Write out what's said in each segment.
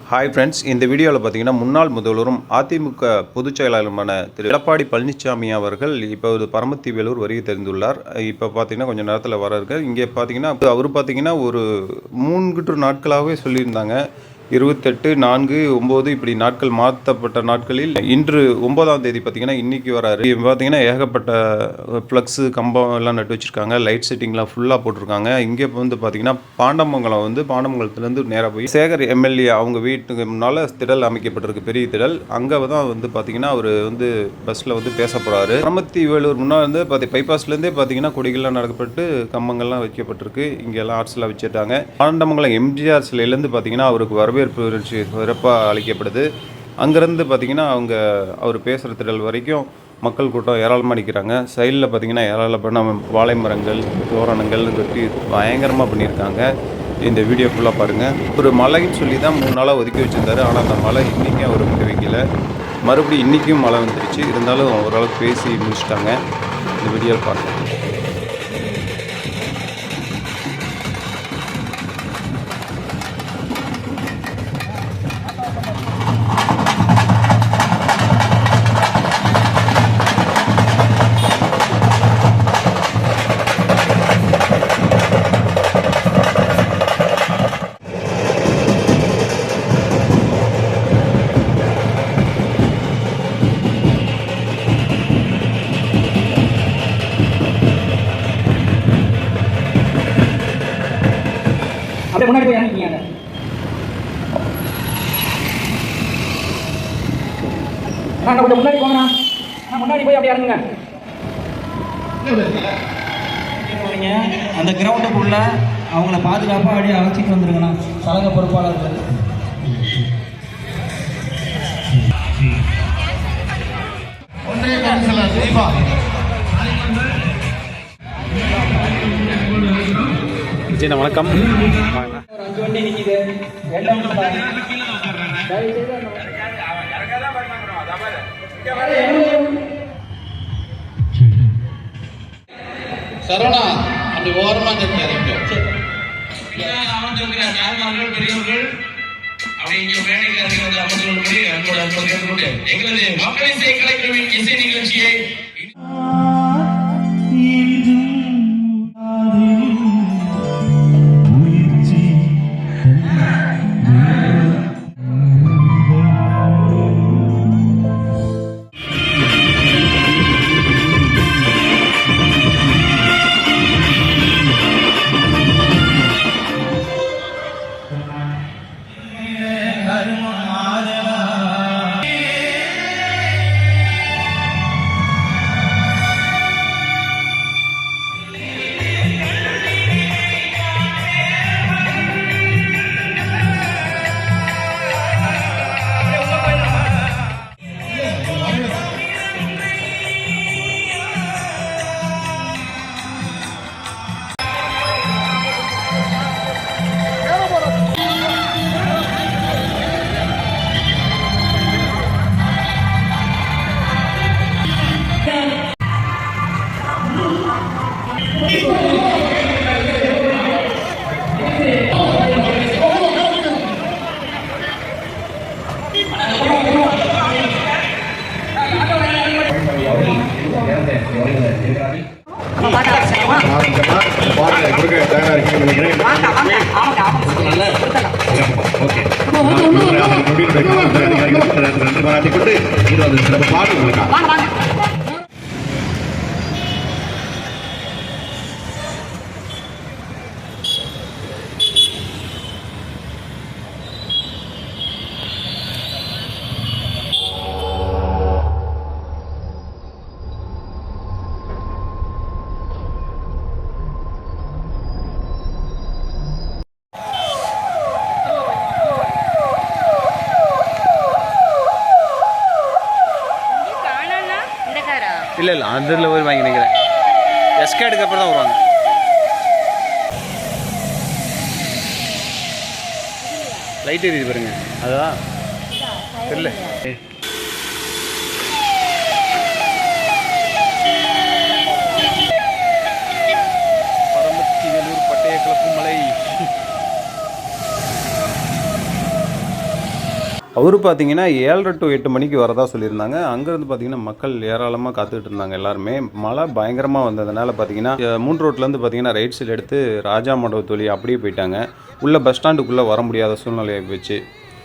Hi friends இந்த வீடியோவில் பார்த்தீங்கன்னா முன்னாள் முதல்வரும் அதிமுக பொதுச் செயலாளருமான திரு எடப்பாடி பழனிசாமி அவர்கள் இப்போது பரமத்தி வேலூர் வருகை தெரிந்துள்ளார். இப்போ பார்த்தீங்கன்னா கொஞ்சம் நேரத்தில் வர இருக்கார் இங்கே பார்த்தீங்கன்னா அவர் பார்த்தீங்கன்னா ஒரு மூன்று நாட்களாகவே சொல்லியிருந்தாங்க. இருபத்தெட்டு நான்கு ஒம்பது இப்படி நாட்கள் மாற்றப்பட்ட நாட்களில் இன்று ஒன்பதாம் தேதி பார்த்தீங்கன்னா இன்றைக்கி வராரு. இப்போ பார்த்தீங்கன்னா ஏகப்பட்ட ஃப்ளக்ஸு கம்பம் எல்லாம் நட்டு வச்சுருக்காங்க. லைட் செட்டிங்லாம் ஃபுல்லாக போட்டிருக்காங்க. இங்கே வந்து பார்த்தீங்கன்னா பாண்டமங்கலம் வந்து பாண்டமங்கலத்துலேருந்து நேராக போய் சேகர் எம்எல்ஏ அவங்க வீட்டுக்கு முன்னால் திடல் அமைக்கப்பட்டிருக்கு பெரிய திடல். அங்கே தான் வந்து பார்த்தீங்கன்னா அவர் வந்து பஸ்ஸில் வந்து பேச போகிறாரு பரமத்தி வேலூர் முன்னாள் வந்து பார்த்தி பைபாஸ்லேருந்தே பார்த்தீங்கன்னா கொடிகள்லாம் நடக்கப்பட்டு கம்பங்கள்லாம் வைக்கப்பட்டிருக்கு. இங்கே எல்லாம் ஆர்ட்ஸ்லாம் வச்சுட்டாங்க பாண்டமங்கலம் எம்ஜிஆர் சிலையிலேருந்து பார்த்தீங்கன்னா அவருக்கு வரவேற்பு நிகழ்ச்சி சிறப்பாக அளிக்கப்படுது. அங்கேருந்து பார்த்தீங்கன்னா அவங்க அவர் பேசுகிற திடல் வரைக்கும் மக்கள் கூட்டம் ஏராளமாக நிற்கிறாங்க சைடில் பார்த்தீங்கன்னா ஏராளமான வாழை மரங்கள் தோரணங்கள் கட்டி பயங்கரமாக பண்ணியிருக்காங்க. இந்த வீடியோ ஃபுல்லாக பாருங்கள் ஒரு மழைன்னு சொல்லி தான் மூணு நாளாக ஒதுக்கி வச்சிருந்தாரு. ஆனால் அந்த மழை இன்றைக்கும் அவர் விட்டு வைக்கல. மறுபடியும் இன்றைக்கும் மழை வந்துருச்சு. இருந்தாலும் ஓரளவுக்கு பேசி முடிச்சிட்டாங்க. இந்த வீடியோ பார்க்கலாம் முன்னாடி போய் இறங்கிக்கிங்க அண்ணா கொஞ்சம் முன்னாடி போங்கண்ணா. அண்ணா முன்னாடி போய் அப்படியே இறங்குங்க. அந்த கிரவுண்டுக்குள்ள அவங்கள பாதுகாப்பாக அப்படியே அழைச்சிட்டு வந்துருங்கண்ணா. சலங்க பொறுப்பாளர்கள். ஒன்றிய கவுன்சிலர் தீபா ஜீனா வணக்கம். சரவணா அப்படி ஓரமா நிறுத்தி அறிவிக்கும் பெரியவர்கள்? அப்படி இங்கே மேடைக்கு வந்து அமர்ந்துள்ளபடி எங்களது இசை நிகழ்ச்சியை பாட்டு உங்களுக்கு இல்லை இல்லை அதில் போய் வாங்கி நினைக்கிறேன் எஸ்கேடுக்கு அப்புறம் தான் வருவாங்க. லைட் எரியுது பாருங்க. அதுதான். தெரியல பரமத்தி வேலூர் பட்டய கிளப்பு மலை அவர் பார்த்தீங்கன்னா ஏழரை டு எட்டு மணிக்கு வரதா சொல்லியிருந்தாங்க. அங்கேருந்து பார்த்தீங்கன்னா மக்கள் ஏராளமாக காத்துக்கிட்டு இருந்தாங்க எல்லாருமே. மழை பயங்கரமாக வந்ததுனால பார்த்தீங்கன்னா மூன்று ரோட்லேருந்து பார்த்தீங்கன்னா ரைட் சைடு எடுத்து ராஜா மண்டப தொழில் அப்படியே போயிட்டாங்க. உள்ளே பஸ் ஸ்டாண்டுக்குள்ளே வர முடியாத சூழ்நிலை போச்சு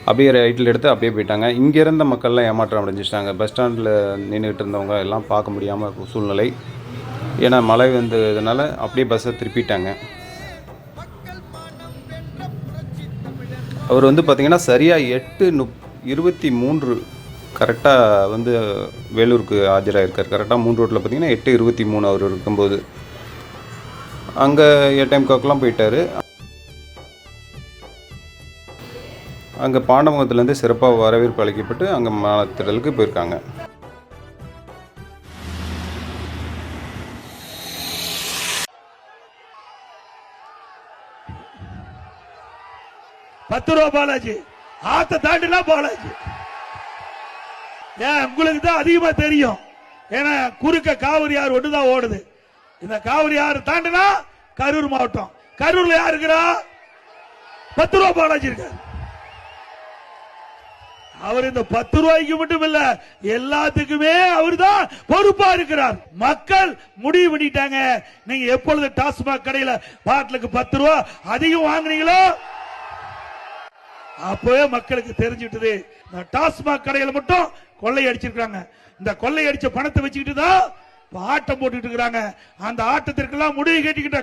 அப்படியே ரைட்டில் எடுத்து அப்படியே போயிட்டாங்க. இங்கே இருந்த மக்கள்லாம் ஏமாற்றம் அடைஞ்சிட்டாங்க. பஸ் ஸ்டாண்டில் நின்றுட்டு இருந்தவங்க எல்லாம் பார்க்க முடியாமல் சூழ்நிலை. ஏன்னா மழை வந்ததுனால அப்படியே பஸ்ஸை திருப்பிட்டாங்க. அவர் வந்து பார்த்திங்கன்னா சரியாக எட்டு முப் இருபத்தி மூன்று கரெக்டாக வந்து வேலூருக்கு ஆஜராயிருக்கார். கரெக்டாக மூணு ரோட்டில் பார்த்தீங்கன்னா எட்டு இருபத்தி மூணு அவர் இருக்கும்போது. அங்கே ஏடிஎம் காக்கெலாம் போயிட்டார். அங்கே பாண்டவங்கத்துலேருந்து சிறப்பாக வரவேற்பு அளிக்கப்பட்டு அங்கே மாத்திரலுக்கு போயிருக்காங்க. பத்து ரூபா பாலாஜி. ஆத்த தாண்டினா பாலாஜி. ஏன் உங்களுக்கு தான் அதிகமா தெரியும். ஏன்னா குறுக்க காவிரி ஆறு ஒண்ணுதான் ஓடுது. இந்த காவிரி ஆறு தாண்டினா கரூர் மாவட்டம். கரூர்ல யார் இருக்கிறா? பத்து ரூபா பாலாஜி இருக்காரு. அவர் இந்த பத்து ரூபாய்க்கு மட்டும் இல்ல எல்லாத்துக்குமே அவர் தான் பொறுப்பா இருக்கிறார். மக்கள் முடிவு பண்ணிட்டாங்க. நீங்க எப்பொழுது டாஸ்மாக் கடையில பாட்டிலுக்கு பத்து ரூபா அதிகம் வாங்குனீங்களோ அப்பவே மக்களுக்கு தெரிஞ்சுட்டது இந்த டாஸ்மாக் கடையில் மட்டும் கொள்ளை அடிச்சிருக்காங்க இந்த கொள்ளை அடிச்ச பணத்தை வச்சுக்கிட்டு தான் ஆட்டம் போட்டுட்டு இருக்கிறாங்க. அந்த ஆட்டத்திற்கெல்லாம் முடிவு கேட்டுக்கிட்ட